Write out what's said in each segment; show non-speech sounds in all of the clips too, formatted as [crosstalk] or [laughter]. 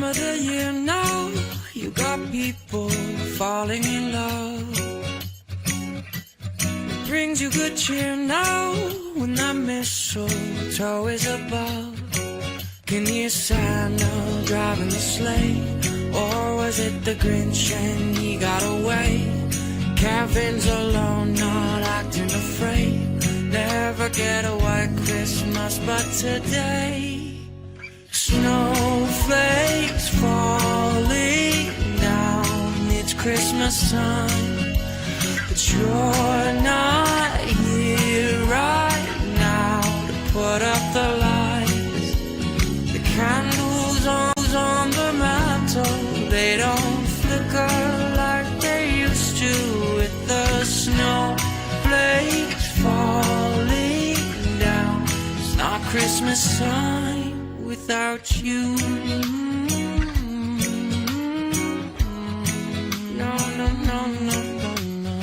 time of the year now. You got people falling in love. It brings you good cheer now when that mistletoe is above. Can you Santa driving the sleigh? Or was it the Grinch and he got away? Kevin's alone, not acting afraid. Never get a white Christmas, but today. Snowflakes falling down. It's Christmas time, but you're not here right now to put up the lights. The candles on, on the mantle, they don't flicker like they used to with the snowflakes falling down. It's not Christmas time without you. No, no, no, no, no, no.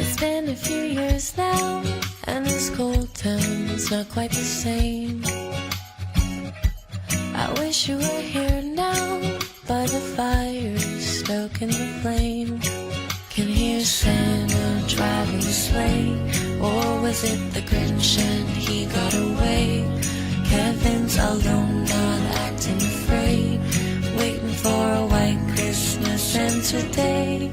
It's been a few years now, and this cold town's not quite the same. I wish you were here now, by the fire, stoking the flame. Was it the Grinch and he got away? Kevin's alone, not acting afraid, waiting for a white Christmas, and today.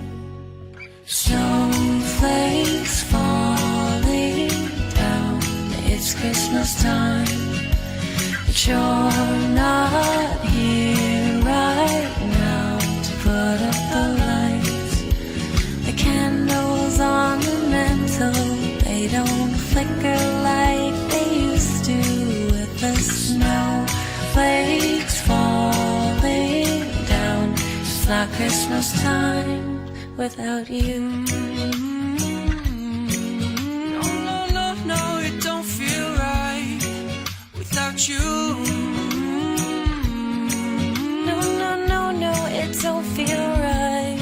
Snowflakes falling down. It's Christmas time, you're Christmas time without you. No, no, no, no, it don't feel right without you. No, no, no, no, it don't feel right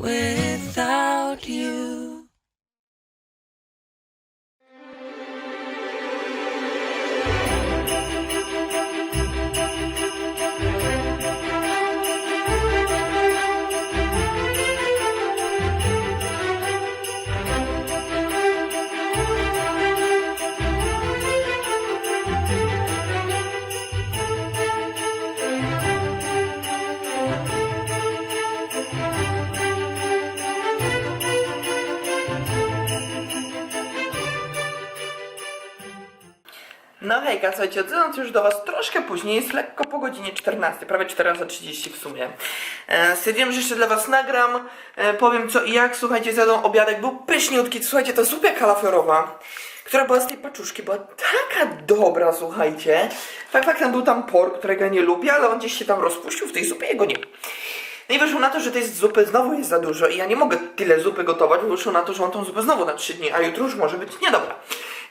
without you. No hejka, słuchajcie, odzywam się już do Was troszkę później, jest lekko po godzinie 14, prawie 14.30 w sumie. E, stwierdziłem, że jeszcze dla Was nagram, e, powiem co i jak, słuchajcie, zjadłem obiadek, był pyszniutki, słuchajcie, ta zupa kalafiorowa, która była z tej paczuszki, była taka dobra, słuchajcie. Fakt faktem był tam por, którego ja nie lubię, ale on gdzieś się tam rozpuścił w tej zupie, jego nie. No i wyszło na to, że tej zupy znowu jest za dużo i ja nie mogę tyle zupy gotować, bo wyszło na to, że mam tą zupę znowu na 3 dni, a jutro już może być niedobra.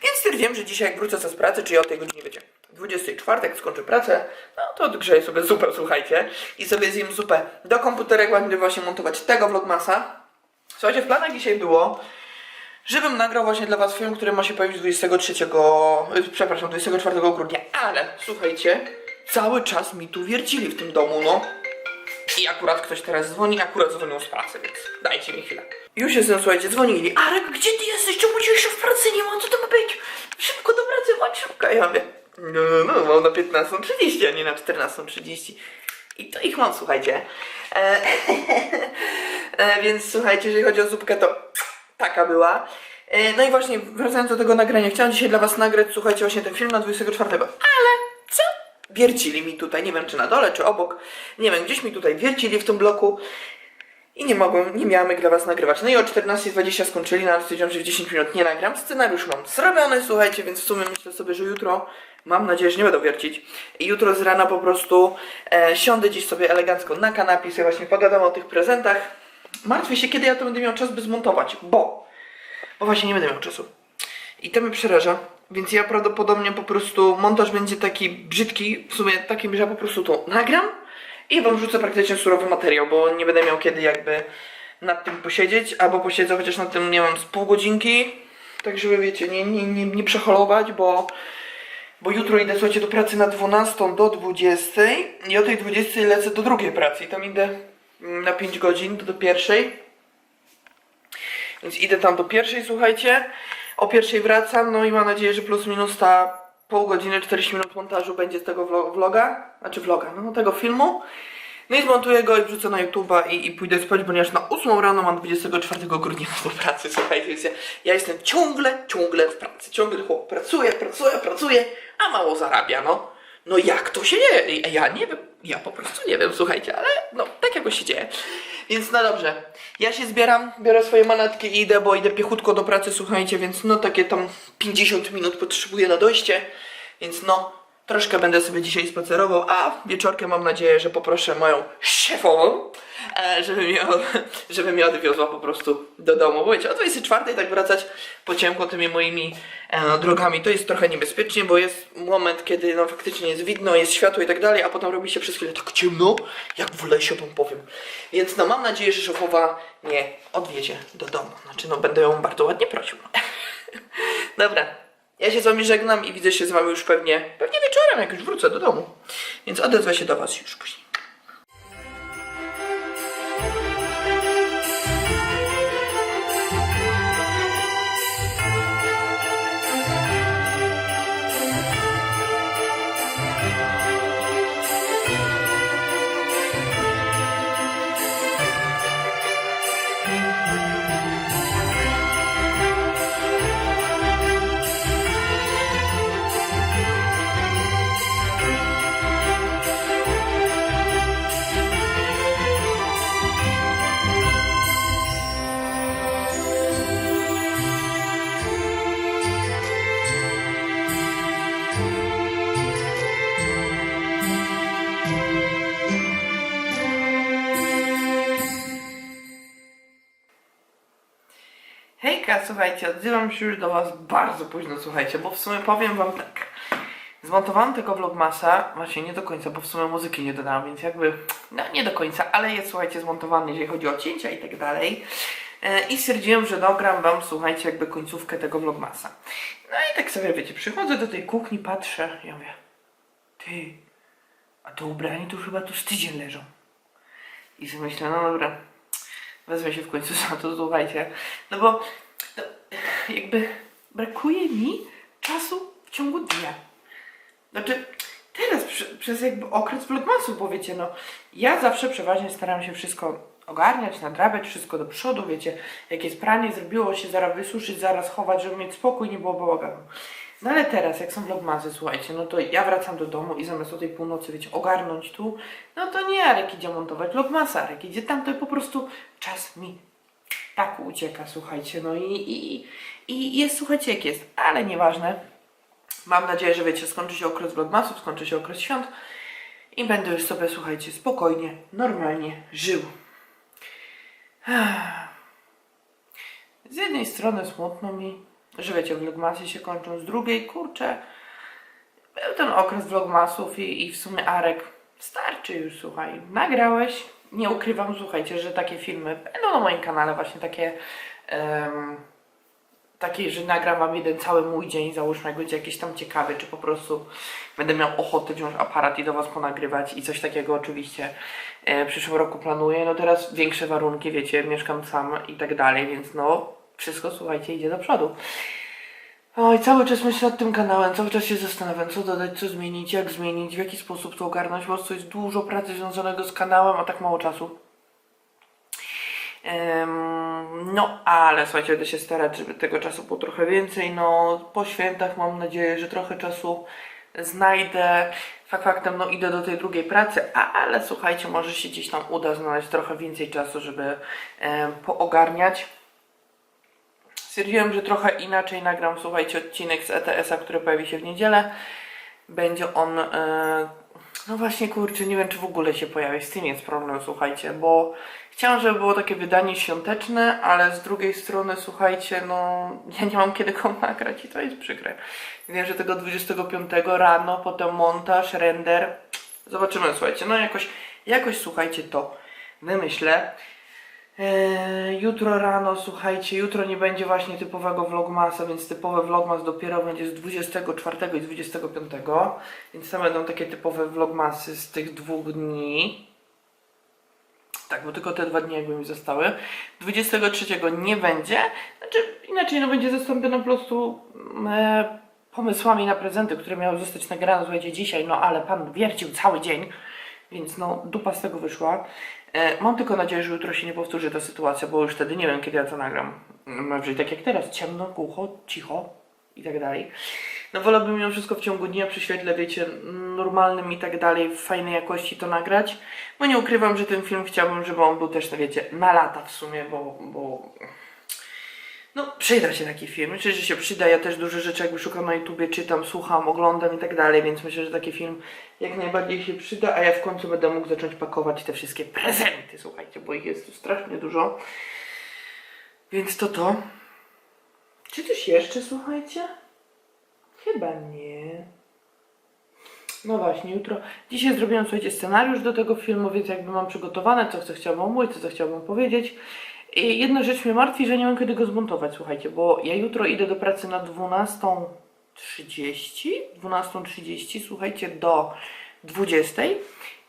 Więc stwierdziłem, że dzisiaj jak wrócę z pracy, czyli o tej godzinie wiecie, 24, jak skończę pracę, no to odgrzeję sobie zupę, słuchajcie, i sobie zjem zupę do komputera, jak będę właśnie montować tego vlogmasa. Słuchajcie, w planach dzisiaj było, żebym nagrał właśnie dla was film, który ma się pojawić 23, y, przepraszam, 24 grudnia, ale słuchajcie, cały czas mi tu wiercili w tym domu, no. I akurat ktoś teraz dzwoni, akurat dzwonią z pracy, więc dajcie mi chwilę. Już jestem, słuchajcie, dzwonili. Arek, gdzie ty jesteś? Czemu cię jeszcze w pracy nie ma? Co to ma być? Szybko do pracy, chodź szybko. Ja mówię, no, no, no, mam na 15.30, a nie na 14.30. I to ich mam, słuchajcie. E, [laughs] e, więc słuchajcie, jeżeli chodzi o zupkę, to taka była. E, no i właśnie, wracając do tego nagrania, chciałam dzisiaj dla was nagrać, słuchajcie, właśnie ten film na 24, ale? Wiercili mi tutaj, nie wiem czy na dole, czy obok, nie wiem, gdzieś mi tutaj wiercili w tym bloku i nie mogłem, nie miałem jak dla was nagrywać. No i o 14.20 skończyli, ale stwierdziłem, że w 10 minut nie nagram. Scenariusz mam zrobiony, słuchajcie, więc w sumie myślę sobie, że jutro, mam nadzieję, że nie będę wiercić, i jutro z rana po prostu e, siądę dziś sobie elegancko na kanapie sobie właśnie pogadam o tych prezentach. Martwię się, kiedy ja to będę miał czas, by zmontować, bo, bo właśnie nie będę miał czasu. I to mnie przeraża, więc ja prawdopodobnie po prostu montaż będzie taki brzydki, w sumie takim, że ja po prostu to nagram i wam wrzucę praktycznie surowy materiał, bo nie będę miał kiedy jakby nad tym posiedzieć, albo posiedzę chociaż nad tym, nie wiem, z pół godzinki, tak żeby wiecie, nie, nie, nie, nie przeholować, bo, bo jutro idę, słuchajcie, do pracy na 12 do 20 i o tej 20 lecę do drugiej pracy i tam idę na 5 godzin do, do pierwszej. Więc idę tam do pierwszej, słuchajcie. O pierwszej wracam, no i mam nadzieję, że plus minus ta pół godziny, 40 minut montażu będzie z tego vlo- vloga, znaczy vloga, no tego filmu. No i zmontuję go i wrzucę na YouTube'a i, i pójdę spać, ponieważ na 8 rano mam 24 grudnia do pracy, słuchajcie, więc ja, ja jestem ciągle, ciągle w pracy, ciągle chłop pracuje, pracuje, pracuje, a mało zarabia, no. No jak to się dzieje? Ja nie wiem, ja po prostu nie wiem, słuchajcie, ale no tak jakoś się dzieje. Więc no dobrze, ja się zbieram, biorę swoje manatki i idę, bo idę piechutko do pracy, słuchajcie, więc no takie tam 50 minut potrzebuję na dojście, więc no troszkę będę sobie dzisiaj spacerował, a wieczorkiem mam nadzieję, że poproszę moją szefową, e, żeby mnie, [laughs] żeby mnie odwiozła po prostu do domu. Bo wiecie, o 24 tak wracać po ciemku tymi moimi e, drogami to jest trochę niebezpiecznie, bo jest moment, kiedy no faktycznie jest widno, jest światło i tak dalej, a potem robi się przez chwilę tak ciemno, jak w lesie wam powiem. Więc no mam nadzieję, że szefowa mnie odwiezie do domu. Znaczy no będę ją bardzo ładnie prosił. [laughs] Dobra, ja się z wami żegnam i widzę się z wami już pewnie, pewnie wieczorem, jak już wrócę do domu. Więc odezwę się do was już później. Słuchajcie, odzywam się już do was bardzo późno, słuchajcie, bo w sumie powiem wam tak. Zmontowałam tego vlogmasa, właśnie nie do końca, bo w sumie muzyki nie dodałam, więc jakby, no nie do końca, ale jest, słuchajcie, zmontowany, jeżeli chodzi o cięcia i tak dalej. E, I stwierdziłem, że dogram wam, słuchajcie, jakby końcówkę tego vlogmasa. No i tak sobie, wiecie, przychodzę do tej kuchni, patrzę, ja mówię, ty, a to ubrani tu chyba tu z tydzień leżą. I sobie myślę, no dobra, wezmę się w końcu za to, słuchajcie. No bo no, [laughs] jakby brakuje mi czasu w ciągu dnia. Znaczy, teraz przy, przez jakby okres vlogmasu, bo wiecie, no, ja zawsze przeważnie staram się wszystko ogarniać, nadrabiać, wszystko do przodu, wiecie, jak jest pranie, zrobiło się, zaraz wysuszyć, zaraz chować, żeby mieć spokój, nie było bałaganu. No ale teraz, jak są vlogmasy, słuchajcie, no to ja wracam do domu i zamiast o tej północy, wiecie, ogarnąć tu, no to nie Arek idzie montować vlogmasa, Arek idzie tam, to po prostu czas mi tak ucieka, słuchajcie, no i, i, i jest, słuchajcie, jak jest, ale nieważne. Mam nadzieję, że wiecie, skończy się okres vlogmasów, skończy się okres świąt i będę już sobie, słuchajcie, spokojnie, normalnie żył. Z jednej strony smutno mi, że wiecie, vlogmasy się kończą, z drugiej, kurczę, był ten okres vlogmasów i, i w sumie Arek, starczy już, słuchaj, nagrałeś, nie ukrywam, słuchajcie, że takie filmy będą na moim kanale, właśnie takie, takie, że nagram wam jeden cały mój dzień, załóżmy, jak będzie jakiś tam ciekawy, czy po prostu będę miał ochotę wziąć aparat i do was ponagrywać i coś takiego oczywiście e, w przyszłym roku planuję. No teraz większe warunki, wiecie, mieszkam sam i tak dalej, więc no wszystko, słuchajcie, idzie do przodu. Oj, cały czas myślę nad tym kanałem, cały czas się zastanawiam, co dodać, co zmienić, jak zmienić, w jaki sposób to ogarnąć, bo to jest dużo pracy związanego z kanałem, a tak mało czasu. Em, no, ale słuchajcie, będę się starać, żeby tego czasu było trochę więcej. No, po świętach mam nadzieję, że trochę czasu znajdę. Fakt faktem, no idę do tej drugiej pracy, a, ale słuchajcie, może się gdzieś tam uda znaleźć trochę więcej czasu, żeby poogarniać. Stwierdziłem, że trochę inaczej nagram, słuchajcie, odcinek z ETS-a, który pojawi się w niedzielę. Będzie on, e, no właśnie kurczę, nie wiem czy w ogóle się pojawi, z tym jest problem, słuchajcie, bo chciałam, żeby było takie wydanie świąteczne, ale z drugiej strony, słuchajcie, no ja nie mam kiedy go [laughs] nagrać i to jest przykre. Wiem, że tego 25 rano, potem montaż, render, zobaczymy, słuchajcie, no jakoś, jakoś słuchajcie to wymyślę. E, jutro rano, słuchajcie, jutro nie będzie właśnie typowego vlogmasa, więc typowy vlogmas dopiero będzie z 24 i 25, więc tam będą takie typowe vlogmasy z tych dwóch dni. Tak, bo tylko te dwa dni jakby mi zostały. 23 nie będzie, znaczy inaczej no będzie zastąpione po prostu e, pomysłami na prezenty, które miały zostać nagrane, słuchajcie, dzisiaj, no ale pan wiercił cały dzień, więc no dupa z tego wyszła. E, mam tylko nadzieję, że jutro się nie powtórzy ta sytuacja, bo już wtedy nie wiem, kiedy ja to nagram. Może tak jak teraz, ciemno, głucho, cicho i tak dalej. No wolałbym mimo wszystko w ciągu dnia przy świetle, wiecie, normalnym i tak dalej, w fajnej jakości to nagrać. Bo nie ukrywam, że ten film chciałbym, żeby on był też, no wiecie, na lata w sumie, bo, bo no, przyda się taki film. Myślę, że się przyda. Ja też dużo rzeczy jakby szukam na YouTubie, czytam, słucham, oglądam i tak dalej, więc myślę, że taki film jak najbardziej się przyda, a ja w końcu będę mógł zacząć pakować te wszystkie prezenty, słuchajcie, bo ich jest tu strasznie dużo. Więc to to. Czy coś jeszcze, słuchajcie? Chyba nie. No właśnie, jutro. Dzisiaj zrobiłam, słuchajcie, scenariusz do tego filmu, więc jakby mam przygotowane, co chcę chciałabym mówić, co chciałabym powiedzieć. Jedna rzecz mnie martwi, że nie mam kiedy go zmontować, słuchajcie, bo ja jutro idę do pracy na 12.30, 12.30, słuchajcie, do 20.00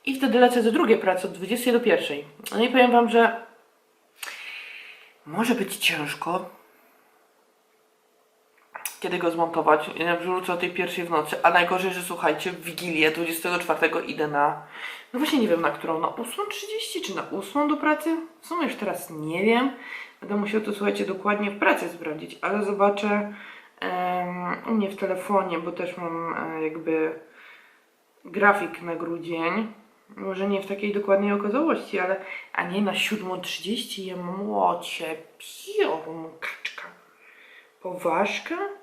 i wtedy lecę do drugiej pracy od 20 do 1. No i powiem wam, że może być ciężko, kiedy go zmontować. Ja wrzucę o tej pierwszej w nocy, a najgorzej, że słuchajcie, w Wigilię 24 idę na, no właśnie nie wiem na którą, na 8.30 czy na 8 do pracy? W sumie już teraz nie wiem. Będę musiał to, słuchajcie, dokładnie w pracy sprawdzić, ale zobaczę em, u mnie w telefonie, bo też mam e, jakby grafik na grudzień. Może nie w takiej dokładnej okazałości, ale a nie na 7.30 ja młocie, piorun, kaczka. Poważka?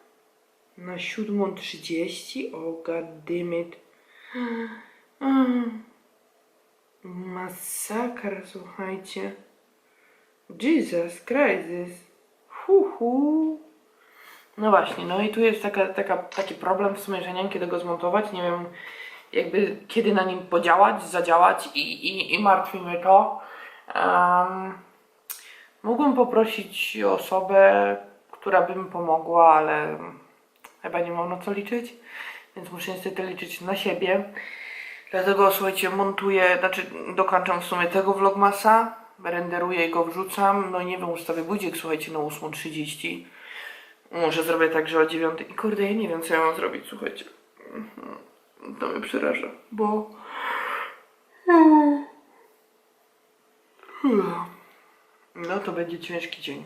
Na 7.30? O oh. Masakra, słuchajcie. Jesus Christ. Hu, hu. No właśnie, no i tu jest taka, taka, taki problem w sumie, że nie wiem kiedy go zmontować, nie wiem jakby kiedy na nim podziałać, zadziałać i, i, i to. Um, mógłbym poprosić osobę, która by mi pomogła, ale chyba nie mam na co liczyć, więc muszę niestety liczyć na siebie. Dlatego słuchajcie, montuję, znaczy dokończam w sumie tego vlogmasa, renderuję i go wrzucam, no nie wiem, ustawię budzik, słuchajcie, na 8.30. Może zrobię tak, że o 9. I kurde, ja nie wiem, co ja mam zrobić, słuchajcie. Mhm. To mnie przeraża, bo... No to będzie ciężki dzień.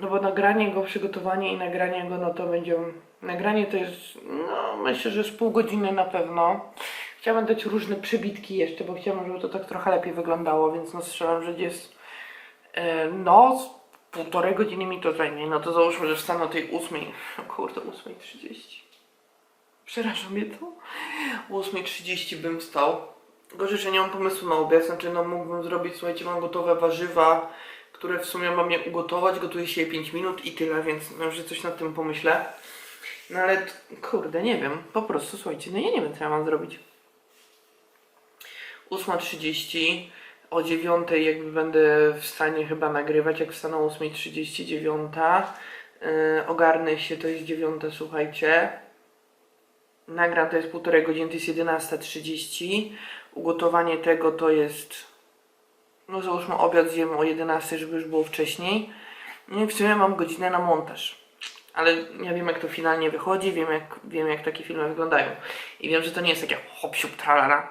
No bo nagranie go, przygotowanie i nagranie go, no to będzie... Nagranie to jest, no myślę, że z pół godziny na pewno. Chciałabym dać różne przybitki jeszcze, bo chciałabym, żeby to tak trochę lepiej wyglądało, więc no strzelam, że jest... E, no, z półtorej godziny mi to zajmie. No to załóżmy, że wstanę o tej ósmej. [laughs] Kurde, 8.30. Przeraża mnie to. O 8.30 bym wstał. Gorzej, że nie mam pomysłu na obiad. Znaczy, no mógłbym zrobić, słuchajcie, mam gotowe warzywa, które w sumie mam je ugotować. Gotuje się je 5 minut i tyle, więc no, że coś nad tym pomyślę. No ale, kurde, nie wiem. Po prostu, słuchajcie, no ja nie wiem, co ja mam zrobić. 8.30. O 9.00 jakby będę w stanie chyba nagrywać, jak 8.30, 9.00. Yy, ogarnę się, to jest 9.00, słuchajcie. Nagram to jest półtorej godziny, to jest 11.30. Ugotowanie tego to jest, no załóżmy obiad zjemy o 11, żeby już było wcześniej. No i w sumie mam godzinę na montaż. Ale ja wiem jak to finalnie wychodzi, wiem jak, wiem jak takie filmy wyglądają. I wiem, że to nie jest takie hop siup tralala.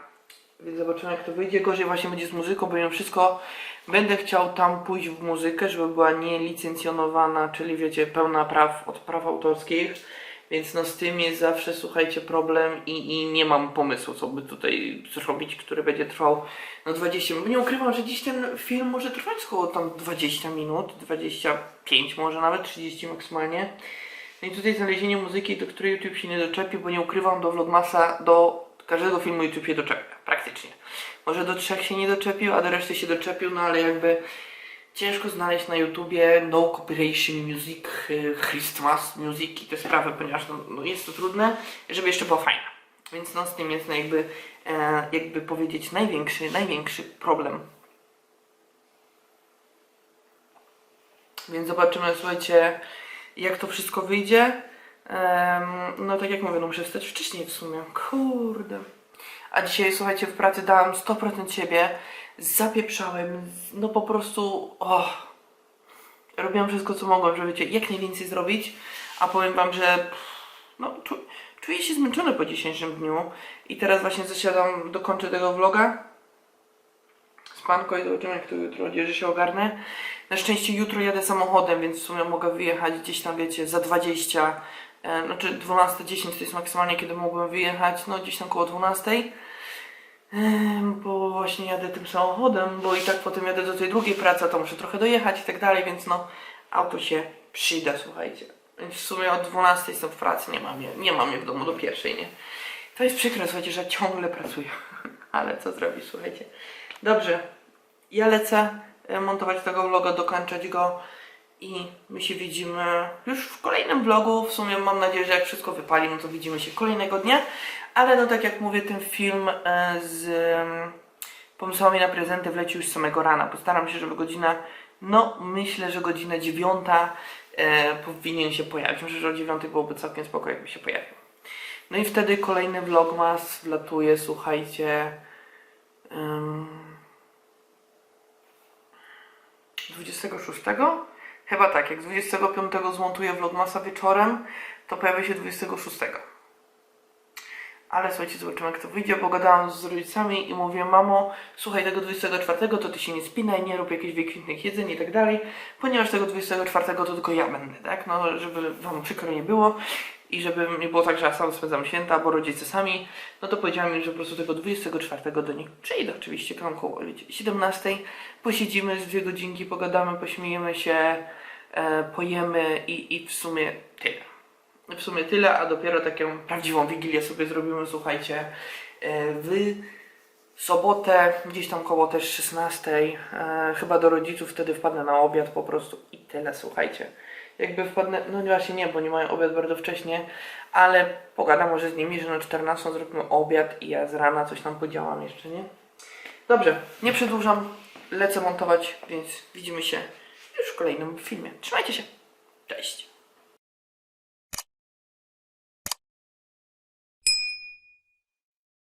Więc zobaczymy jak to wyjdzie. Gorzej właśnie będzie z muzyką, bo mimo wszystko będę chciał tam pójść w muzykę, żeby była nielicencjonowana, czyli wiecie, pełna praw od praw autorskich. Więc no z tym jest zawsze, słuchajcie, problem i, i nie mam pomysłu, co by tutaj zrobić, który będzie trwał no 20 minut. Nie ukrywam, że dziś ten film może trwać około tam 20 minut, 25 może nawet 30 maksymalnie. No i tutaj znalezienie muzyki, do której YouTube się nie doczepi, bo nie ukrywam do Vlogmasa, do każdego filmu YouTube się doczepia, praktycznie. Może do trzech się nie doczepił, a do reszty się doczepił, no ale jakby ciężko znaleźć na YouTubie no copyright music, y, Christmas music i te sprawy, ponieważ no, no jest to trudne, żeby jeszcze było fajne. Więc no z tym jest jakby, e, jakby powiedzieć największy, największy problem. Więc zobaczymy, słuchajcie, jak to wszystko wyjdzie. Em, no tak jak mówię, no muszę wstać wcześniej w sumie. Kurde. A dzisiaj, słuchajcie, w pracy dałam 100% siebie. Zapieprzałem. No po prostu... Oh. Robiłam wszystko, co mogłam, żeby jak najwięcej zrobić. A powiem wam, że no, czu, czuję się zmęczony po dzisiejszym dniu. I teraz właśnie zasiadam, dokończę tego vloga. Spanko i zobaczymy, jak to jutro będzie, że się ogarnę. Na szczęście jutro jadę samochodem, więc w sumie mogę wyjechać gdzieś tam, wiecie, za 20, e, znaczy 12.10 to jest maksymalnie, kiedy mogłem wyjechać, no gdzieś tam koło 12. Bo właśnie jadę tym samochodem, bo i tak potem jadę do tej drugiej pracy, to muszę trochę dojechać i tak dalej, więc no auto się przyda, słuchajcie. Więc w sumie od 12 jestem w pracy, nie mam, je, nie mam je w domu do pierwszej, nie? To jest przykre, słuchajcie, że ciągle pracuję. [laughs] Ale co zrobić, słuchajcie. Dobrze, ja lecę e, montować tego vloga, dokończać go i my się widzimy już w kolejnym vlogu. W sumie mam nadzieję, że jak wszystko wypali, no to widzimy się kolejnego dnia. Ale no tak jak mówię, ten film e, z pomysłami na prezenty wleci już samego rana. Postaram się, żeby godzina, no myślę, że godzina dziewiąta e, powinien się pojawić. Myślę, że o dziewiątej byłoby całkiem spoko, jakby się pojawił. No i wtedy kolejny vlogmas wlatuje, słuchajcie. em, 26? Chyba tak, jak 25 zmontuję vlogmasa wieczorem, to pojawi się 26. Ale słuchajcie, zobaczymy jak to wyjdzie. Pogadałam z rodzicami i mówię, mamo, słuchaj, tego 24 to ty się nie spinaj, nie rób jakichś wykwintnych jedzeń i tak dalej, ponieważ tego 24 to tylko ja będę, tak? No, żeby wam przykro nie było i żeby nie było tak, że ja sam spędzam święta, bo rodzice sami, no to powiedziałam im, że po prostu tego 24 do nich przyjdę, oczywiście, koło wiecie, 17, posiedzimy z dwie godzinki, pogadamy, pośmiejemy się, pojemy i, i w sumie tyle. W sumie tyle, a dopiero taką prawdziwą wigilię sobie zrobimy, słuchajcie, e, w sobotę, gdzieś tam koło też 16, e, chyba do rodziców, wtedy wpadnę na obiad po prostu i tyle, słuchajcie. Jakby wpadnę, no właśnie nie, bo nie mają obiad bardzo wcześnie, ale pogadam może z nimi, że na 14 zrobimy obiad i ja z rana coś tam podziałam jeszcze, nie? Dobrze, nie przedłużam, lecę montować, więc widzimy się w kolejnym filmie. Trzymajcie się, cześć!